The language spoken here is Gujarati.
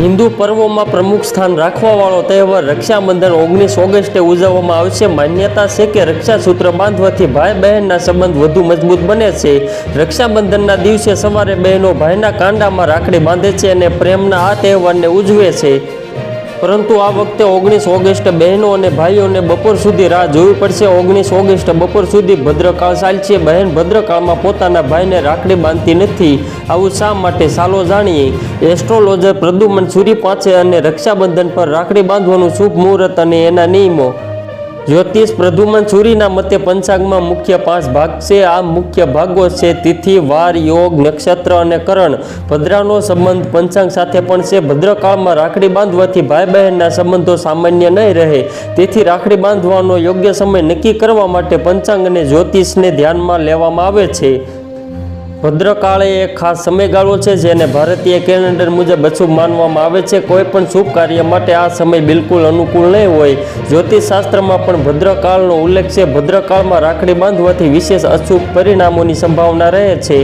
હિન્દુ પર્વોમાં પ્રમુખ સ્થાન રાખવાવાળો તહેવાર રક્ષાબંધન ઓગણીસ ઓગસ્ટે ઉજવવામાં આવશે માન્યતા છે કે રક્ષાસૂત્ર બાંધવાથી ભાઈ બહેનના સંબંધ વધુ મજબૂત બને છે. રક્ષાબંધનના દિવસે સવારે બહેનો ભાઈના કાંડામાં રાખડી બાંધે છે અને પ્રેમના આ તહેવારને ઉજવે છે. પરંતુ આ વખતે ઓગણીસ ઓગસ્ટ બહેનો અને ભાઈઓને બપોર સુધી રાહ જોવી પડશે. ઓગણીસ ઓગસ્ટ બપોર સુધી ભદ્રકાળ ચાલશે. બહેન ભદ્રકાળમાં પોતાના ભાઈને રાખડી બાંધતી નથી. આવું શા માટે? સાલો જાણીએ. એસ્ટ્રોલોજર પ્રદુમન સૂરી પાસે અને રક્ષાબંધન પર રાખડી બાંધવાનું શુભ મુહૂર્ત અને એના નિયમો. જ્યોતિષ પ્રધુમન સુરીના મતે પંચાંગમાં મુખ્ય પાંચ ભાગ છે. આ મુખ્ય ભાગો છે તિથિ, વાર, યોગ, નક્ષત્ર અને કરણ. ભદ્રાનો સંબંધ પંચાંગ સાથે પણ છે. ભદ્રકાળમાં રાખડી બાંધવાથી ભાઈ બહેનના સંબંધો સામાન્ય નહીં રહે. તેથી રાખડી બાંધવાનો યોગ્ય સમય નક્કી કરવા માટે પંચાંગ અને જ્યોતિષને ધ્યાનમાં લેવામાં આવે છે. ભદ્રકાળ એ એક ખાસ સમયગાળો છે જેને ભારતીય કેલેન્ડર મુજબ અશુભ માનવામાં આવે છે. કોઈ પણ શુભ કાર્ય માટે આ સમય બિલકુલ અનુકૂળ નહીં હોય. જ્યોતિષશાસ્ત્રમાં પણ ભદ્રકાળનો ઉલ્લેખ છે. ભદ્રકાળમાં રાખડી બાંધવાથી વિશેષ અશુભ પરિણામોની સંભાવના રહે છે.